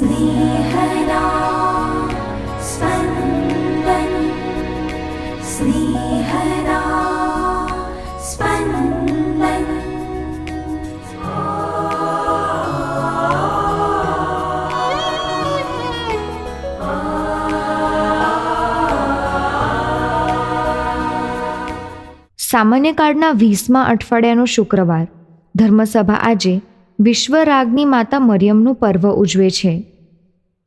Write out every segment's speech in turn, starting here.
स्नेहदा स्पन्दन् स्नेहदा स्पन्दन् સામાન્ય કાળના વીસમા અઠવાડિયાનો શુક્રવાર ધર્મસભા આજે વિશ્વ રાજ્ઞી માતા મરિયમનું પર્વ ઉજવે છે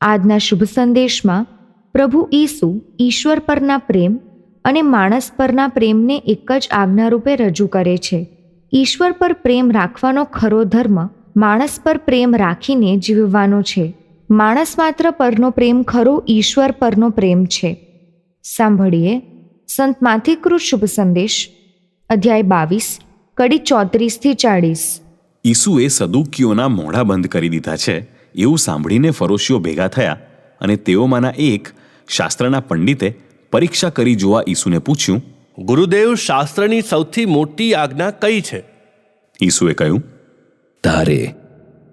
આજના શુભ સંદેશમાં પ્રભુ ઈસુ ઈશ્વર પરના પ્રેમ અને માણસ પરના પ્રેમને એક જ આજ્ઞારૂપે રજૂ કરે છે. ઈશ્વર પર પ્રેમ રાખવાનો ખરો ધર્મ માણસ પર પ્રેમ રાખીને જીવવાનો છે. માણસ માત્ર પરનો પ્રેમ ખરો, ઈશ્વર પરનો પ્રેમ છે. સાંભળીએ સંત માથિકૃત શુભ સંદેશ, અધ્યાય બાવીસ, કડી ચોત્રીસથી ચાળીસ. ઈસુએ સદુકીઓના મોઢા બંધ કરી દીધા છે. એવું સાંભળીને ફરોશીઓ ભેગા થયા અને તેઓમાંના એક શાસ્ત્રના પંડિતે પરીક્ષા કરી જોવા ઈસુને પૂછ્યું ગુરુદેવ શાસ્ત્રની સૌથી મોટી આજ્ઞા કઈ છે? ઈસુએ કહ્યું તારે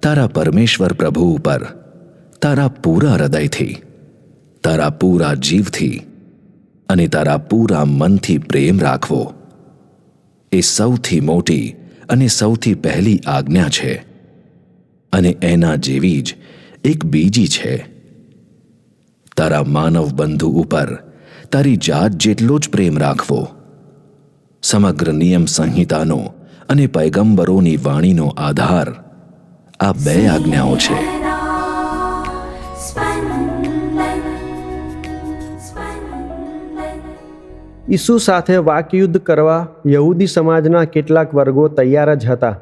તારા પરમેશ્વર પ્રભુ ઉપર તારા પૂરા હૃદયથી તારા પૂરા જીવથી અને તારા પૂરા મનથી પ્રેમ રાખવો એ સૌથી મોટી અને સૌથી પહેલી આજ્ઞા છે. અને એના જેવી જ એક બીજી છે. તારા માનવ બંધુ ઉપર તારી જાત જેટલો જ પ્રેમ રાખવો. સમગ્ર નિયમ સંહિતાનો અને પૈગંબરોની વાણીનો આધાર આ બે આજ્ઞાઓ છે. ઈસુ સાથે વાકયુદ્ધ કરવા યહૂદી સમાજના કેટલાક વર્ગો તૈયાર જ હતા,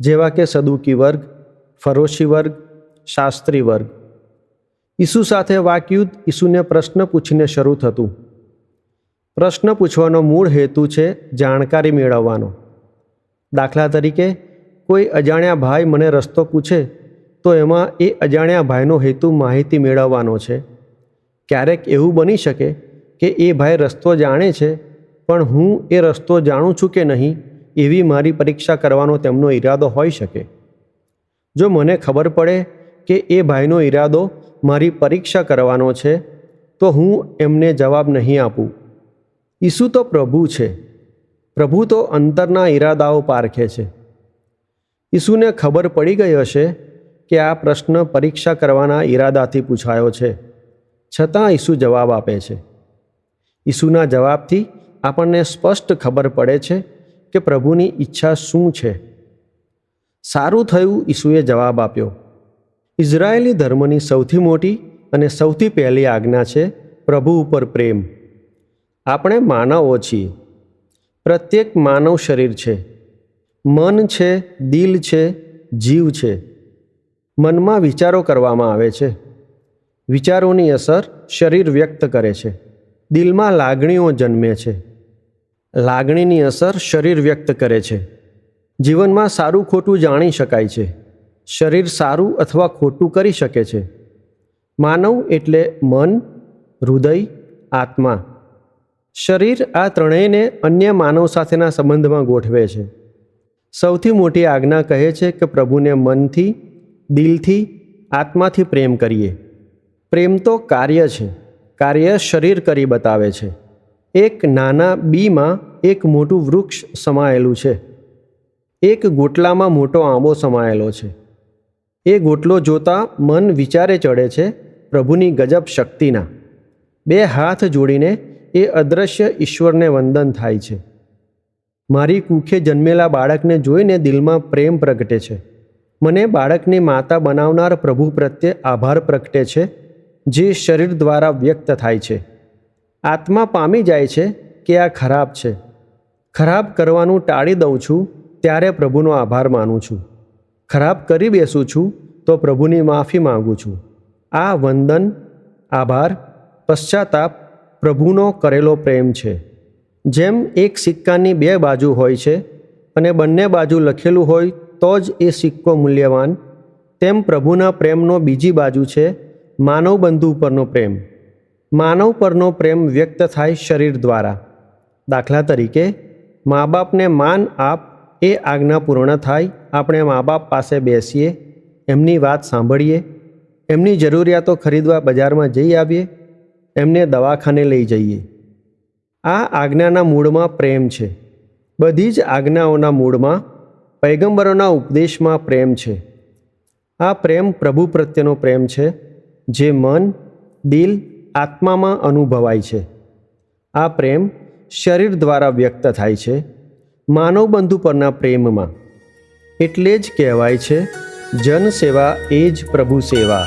જેવા કે સદુકી વર્ગ ફરોશી વર્ગ, શાસ્ત્રી વર્ગ. ઈસુ સાથે વાકયુદ્ધ ઈસુને પ્રશ્ન પૂછીને શરૂ થતું. પ્રશ્ન પૂછવાનો મૂળ હેતુ છે જાણકારી મેળવવાનો. દાખલા તરીકે, કોઈ અજાણ્યા ભાઈ મને રસ્તો પૂછે, તો એમાં એ અજાણ્યા ભાઈનો હેતુ માહિતી મેળવવાનો છે. ક્યારેક એવું બની શકે કે એ ભાઈ રસ્તો જાણે છે, પણ હું એ રસ્તો જાણું છું કે નહીં, એવી મારી પરીક્ષા કરવાનો તેમનો ઈરાદો હોઈ શકે. જો મને ખબર પડે કે એ ભાઈનો ઈરાદો મારી પરીક્ષા કરવાનો છે, તો હું એમને જવાબ નહીં આપું. ઈસુ તો પ્રભુ છે. પ્રભુ તો અંતરના ઈરાદાઓ પારખે છે. ઈસુને ખબર પડી ગઈ હશે કે આ પ્રશ્ન પરીક્ષા કરવાના ઈરાદાથી પૂછાયો છે. છતાં ઈસુ જવાબ આપે છે. ઈસુના જવાબથી આપણને સ્પષ્ટ ખબર પડે છે કે પ્રભુની ઈચ્છા શું છે. સારું થયું ઈસુએ જવાબ આપ્યો ઇઝરાયેલી ધર્મની સૌથી મોટી અને સૌથી પહેલી આજ્ઞા છે પ્રભુ ઉપર પ્રેમ. આપણે માનવો છીએ. પ્રત્યેક માનવ શરીર છે. મન છે, દિલ છે, જીવ છે. મનમાં વિચારો કરવામાં આવે છે. વિચારોની અસર શરીર વ્યક્ત કરે છે. દિલમાં લાગણીઓ જન્મે છે. લાગણીની અસર શરીર વ્યક્ત કરે છે. જીવનમાં સારું ખોટું જાણી શકાય છે. શરીર સારું અથવા ખોટું કરી શકે છે. માનવ એટલે મન, હૃદય, આત્મા. શરીર આ ત્રણેયને અન્ય માનવ સાથેના સંબંધમાં ગોઠવે છે. સૌથી મોટી આજ્ઞા કહે છે કે પ્રભુને મનથી, દિલથી, આત્માથી પ્રેમ કરીએ. પ્રેમ તો કાર્ય છે. કાર્ય શરીર કરી બતાવે છે. એક નાના બીમાં એક મોટું વૃક્ષ સમાયેલું છે. એક ગોટલામાં મોટો આંબો સમાયેલો છે. એ ગોટલો જોતા મન વિચારે ચડે છે પ્રભુની ગજબ શક્તિના. બે હાથ જોડીને એ અદૃશ્ય ઈશ્વરને વંદન થાય છે. મારી કુખે જન્મેલા બાળકને જોઈને દિલમાં પ્રેમ પ્રગટે છે. મને બાળકની માતા બનાવનાર પ્રભુ પ્રત્યે આભાર પ્રગટે છે, જે શરીર દ્વારા વ્યક્ત થાય છે. આત્મા પામી જાય છે કે આ ખરાબ છે. ખરાબ કરવાનું ટાળી દઉં છું ત્યારે પ્રભુનો આભાર માનું છું. ખરાબ કરી બેસું છું, તો પ્રભુની માફી માંગુ છું. આ વંદન, આભાર, પશ્ચાતાપ પ્રભુનો કરેલો પ્રેમ છે. જેમ એક સિક્કાની બે બાજુ હોય છે અને બંને બાજુ લખેલું હોય, તો જ એ સિક્કો મૂલ્યવાન. તેમ પ્રભુના પ્રેમનો બીજી બાજુ છે માનવ બંધુ પરનો પ્રેમ. માનવ પરનો પ્રેમ વ્યક્ત થાય શરીર દ્વારા. દાખલા તરીકે, મા બાપને માન આપ એ આજ્ઞા પૂર્ણ થાય, આપણે મા બાપ પાસે બેસીએ, એમની વાત સાંભળીએ, એમની જરૂરિયાતો ખરીદવા બજારમાં જઈ આવીએ, એમને દવાખાને લઈ જઈએ. આ આજ્ઞાના મૂળમાં પ્રેમ છે. બધી જ આજ્ઞાઓના મૂળમાં, પૈગંબરોના ઉપદેશમાં પ્રેમ છે. આ પ્રેમ પ્રભુ પ્રત્યેનો પ્રેમ છે, જે મન, દિલ, આત્મામાં અનુભવાય છે. આ પ્રેમ શરીર દ્વારા વ્યક્ત થાય છે. માનવ બંધુ પરના પ્રેમમાં. એટલે જ કહેવાય છે જન સેવા એ જ પ્રભુ સેવા.